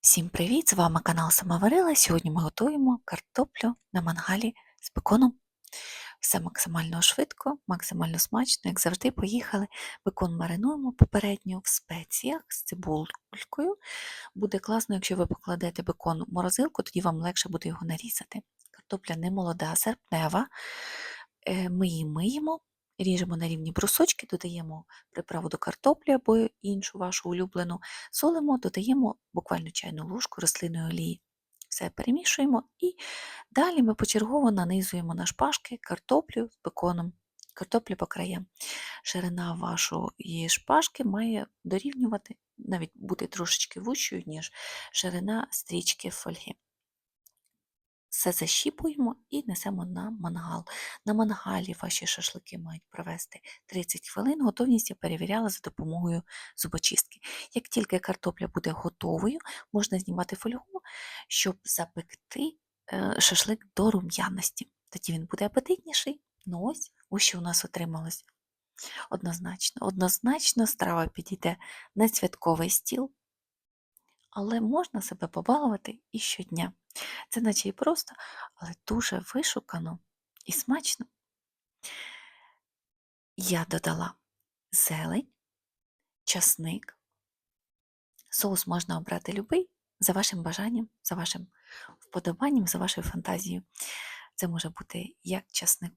Всім привіт! З вами канал Самоварила. Сьогодні ми готуємо картоплю на мангалі з беконом. Все максимально швидко, максимально смачно, як завжди, поїхали. Бекон маринуємо попередньо в спеціях з цибулькою. Буде класно, якщо ви покладете бекон в морозилку, тоді вам легше буде його нарізати. Картопля не молода, серпнева. Е, Ми її миємо, ріжемо на рівні брусочки, додаємо приправу до картоплі або іншу вашу улюблену, солимо, додаємо буквально чайну ложку рослинної олії. Все перемішуємо і далі ми почергово нанизуємо на шпажки картоплю з беконом, картоплю по краям. Ширина вашої шпажки має дорівнювати, навіть бути трошечки вущою, ніж ширина стрічки фольги. Все защіпуємо і несемо на мангал. На мангалі ваші шашлики мають провести 30 хвилин. Готовність я перевіряла за допомогою зубочистки. Як тільки картопля буде готовою, можна знімати фольгу, щоб запекти е, шашлик до рум'яності. Тоді він буде апетитніший. Ну ось, ось що у нас отрималось. Однозначно, однозначно страва підійде на святковий стіл, але можна себе побалувати і щодня. Це наче і просто, але дуже вишукано і смачно. Я додала зелень, часник. Соус можна обрати любий за вашим бажанням, за вашим вподобанням, за вашою фантазією. Це може бути як часнику.